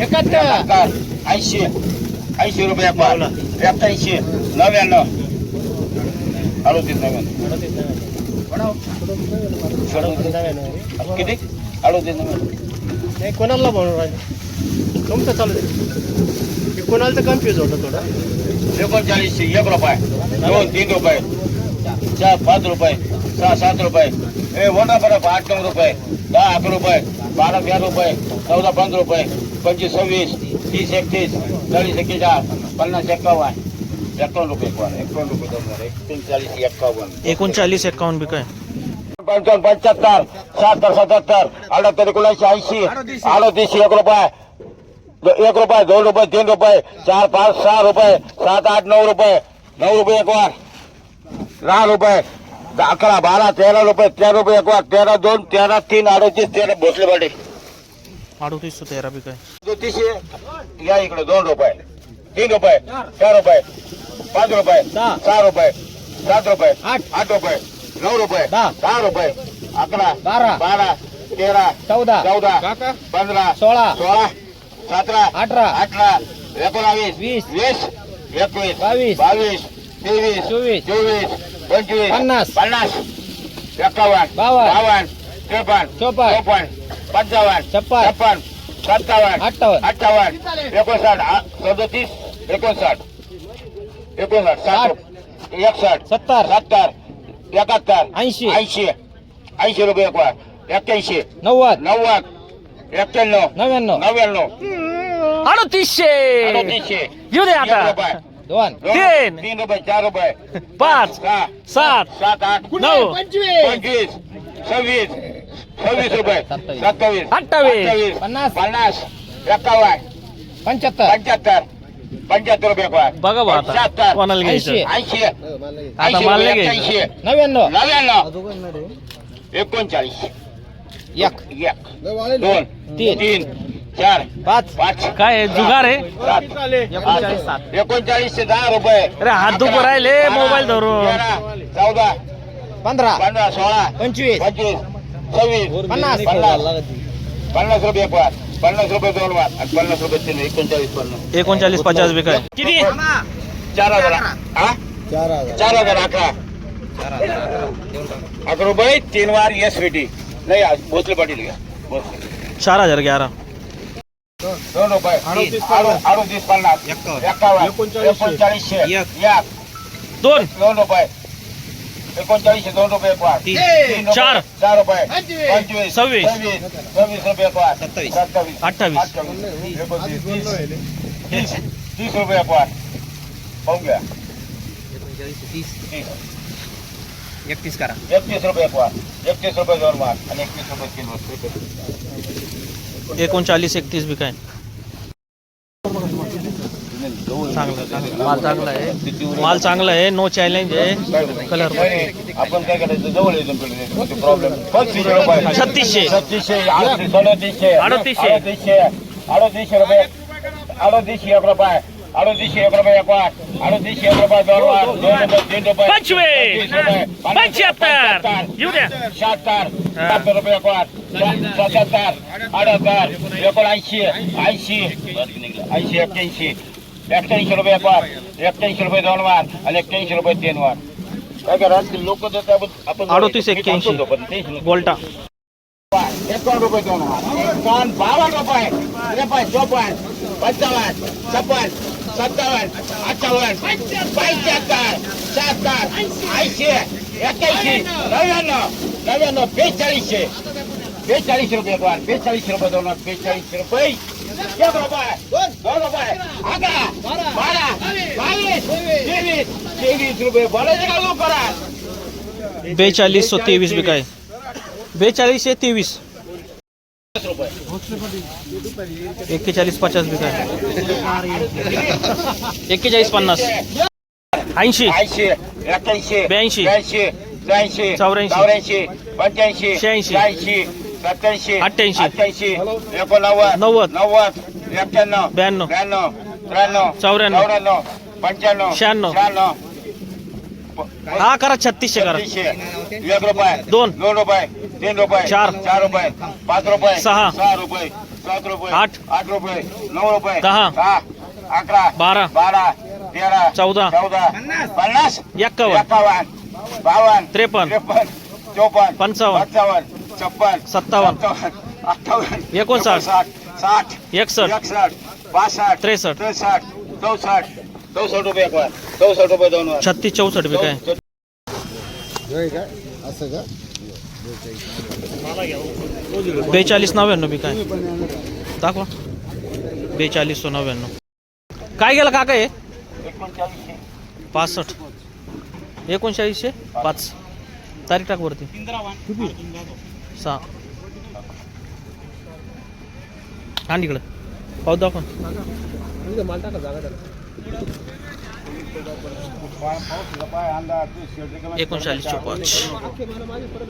एकाहत्तर. ऐंशी. ऐंशी रुपये पाव एक्क्याऐंशी नव्याण्णव. अडोतीस नव्याण्णव. किती? अडोतीस नव्याण्णव. नाही कोणाला म्हणून राहिले? तुमचं चालू दे. कोणाला तर कन्फ्युज होतं थोडं. एकोणचाळीसशे एक रुपये. दोन तीन रुपये. चार पाच रुपये. सहा सात रुपये. ए मोठा फरक आठ नऊ रुपये. दहा अकरा रुपये. बारा तेरा रुपये. चौदा पंधरा रुपये. पंचवीस सव्वीस तीस एकतीस चाळीस एक्केचाळीस पन्नास एक्कावन्न एकावन्न रुपये कोण एकावन्न रुपये दोन एकोणचाळीस एक्कावन्न एकोणचाळीस एकावन्न बी काय? पंचावन्न पंच्याहत्तर शहात्तर सत्याहत्तर अठ्याहत्तर एकोणऐंशी ऐंशी अडतीस एक रुपये. दो- एक रुपये दोन रुपये तीन रुपये चार पाच सहा रुपये सात आठ नऊ रुपये. नऊ रुपये एक वार दहा रुपये. अकरा बारा तेरा रुपये तेरा रुपये एक वार तेरा दोन तेरा तीन अडतीस तेरा. भोसले पाटे अडतीस तेरा बी काय ज्योतिषी या इकडे दोन रुपये तीन रुपये चार रुपये पाच रुपये. सहा रुपये सात रुपये आठ. आठ रुपये नऊ रुपये दहा. रुपये अकरा बारा. बारा तेरा चौदा चौदा पंधरा सोळा सोळा सतरा अठरा अठरा एकोणावीस वीस. वीस एकवीस बावीस. बावीस तेवीस चोवीस. चोवीस पंचवीस पन्नास. पन्नास एकावन्न बावन्न. बावन्न त्रेपन्न चोपन्न. चोपन्न पंचावन्न छप्पन. छप्पन सत्तावन्न अठ्ठावन्न. अठ्ठावन्न एकोणसाठ सदोतीस एकोणसाठ एकोणसाठ साठ एकसाठ सत्तर सत्तर एकाहत्तर ऐंशी. ऐंशी ऐंशी रुपये एक वार एक्क्याऐंशी नव्वद नव्वद एक्क्याण्णव नव्याण्णव नव्याण्णव अडतीसशे अडतीसशे येऊ दे आता रुपये दोन दोन, तीन. तीन रुपये चार रुपये पाच सहा सात सात आठ नऊ पंचवीस सव्वीस सव्वीस रुपये. सत्तावीस. अठ्ठावीस. पन्नास. पन्नास. एकावन्न. पंच्याहत्तर. पंच्याहत्तर. पंच्याहत्तर रुपये. बघा बा आता. पंच्याहत्तर. कोणाला घ्यायचं? ऐंशी. ऐंशी. आता ऐंशी मला रुपये, घ्यायचं. एक्क्याऐंशी नव्याण्णव. नव्याण्णव. एकोणचाळीस. एक. एक. दोन. तीन. तीन. चार. पाच. पाच. काय आहे? जुगार आहे? सात. एकोणचाळीस सात. एकोणचाळीसशे दहा रुपये. अरे हात दुखू राहिले मोबाईल धरून. तेरा, चौदा. पंधरा. पंधरा सोळा. पंचवीस. पंचवीस. सव्वीस पन्नास पन्नास. पन्नास रुपये वार पन्नास रुपये दोन आणि पन्नास रुपये तीन एकोणचाळीस पन्नास. एकोणचाळीस पचास बी काय किती? चार हजार. हा? चार हजार. अकरा. अकरा. रुपये तीन वार एस टी नाही आज भोसले पाटील घ्या. भोसले. चार हजार ग्यारा. दोन रुपये अडो- अडोतीस पन्नास. एकावन्न. एकोणचाळीसशे एक. दोन. दोन रुपये. एकोणचाळीसशे दोन रुपये एक वार तीन. रुपये, चार. चार रुपये. पंचवीस. सव्वीस. सव्वीस. सव्वीस रुपये एक वार सत्तावीस. सत्तावीस. अठ्ठावीस. अठ्ठावीस. एकोणतीस तीस. तीस. रुपये एक वार पाहून घ्या. तीस. एकतीस करा. एकतीस रुपये वार एकतीस रुपये दोन वार आणि एकतीस रुपये तीन वार एकोणचाळीस एकतीस बी काय? चांगला. माल चांगला आहे. माल चांगला आहे. नो चॅलेंज आहे. कलर आपण काय करायचं? जवळ येतो प्रॉब्लेम छत्तीसशे. छत्तीसशे अडतीसशे. अडतीसशे. अडतीसशे रुपये. अडतीसशे एक रुपये. अडतीसशे एक रुपये एक वाट. अडतीसशे एक रुपये दोन वाट. दोन रुपये तीन रुपये. पंचवीस. रुपये. पंच्याहत्तर. शहात्तर शहात्तर रुपये एक वाट. सत्याहत्तर अडहत्तर एकोणऐंशी ऐंशी. ऐंशी एक्क्याऐंशी. एक्क्याऐंशी रुपये एक वार एक्क्याऐंशी रुपये दोन वार आणि एक्क्याऐंशी रुपये तीन वार काय करा लोक आपण अडतीस एक्क्याऐंशी गोल्टा एकावन्न रुपये दोन वार एकावन्न बावन्न रुपये त्रेपन्न चोपन्न पंचावन्न छप्पन सत्तावन्न अठ्ठावन्न पंच्याहत्तर शहात्तर ऐंशी एक्क्याऐंशी नव्याण्णव नव्याण्णव बेचाळीसशे बेचाळीस रुपये एक वार बेचाळीस रुपये दोन वार बेचाळीस रुपये करा बेचाळीस सो तेवीस बी काय? बेचाळीस तेवीस. एक्केचाळीस पचास बी काय? एक्केचाळीस पन्नास. ऐंशी. ऐंशी. ब्याऐंशी. ब्याऐंशी. चौऱ्याऐंशी. चौऱ्याऐंशी. पंच्याऐंशी. शहाऐंशी. सत्याऐंशी अठ्ठ्याऐंशी. अठ्ठ्याऐंशी एकोणनव्वद नव्वद. नव्वद एक्क्याण्णव ब्याण्णव. ब्याण्णव त्र्याण्णव चौऱ्याण्णव. चौऱ्याण्णव पंच्याण्णव शहाण्णव. शहाण्णव हा करा छत्तीसशे करा एक रुपये दोन. दोन रुपये तीन रुपये चार. चार रुपये पाच रुपये सहा. सहा रुपये सात रुपये आठ. आठ रुपये नऊ रुपये दहा. अकरा बारा. बारा तेरा चौदा. चौदा पन्नास एक्कावन्न एकावन्न बावन्न त्रेपन्न. त्रेपन्न चौपन्न पंचावन्न. पंचावन्न छप्पन सत्तावन्न. सत्तावन्न अठ्ठावन्न एकोणसाठ. साठ एकसष्ट एकसष्ट पासष्ट त्रेसष्ट. त्रेसष्ट चौसष्ट चौसष्ट रुपये चौसष्ट रुपये दोन वर. छत्तीस चौसष्ट बी काय? बेचाळीस नव्याण्णव बी काय? दाखवा. बेचाळीस सो नव्याण्णव. काय गेलं काका हे? पासष्ट. एकोणचाळीसशे? पाच. तारीख टाक वरती. सहा आणि इकडं. पाहू दाखवा. एकोणचाळीस चौपाच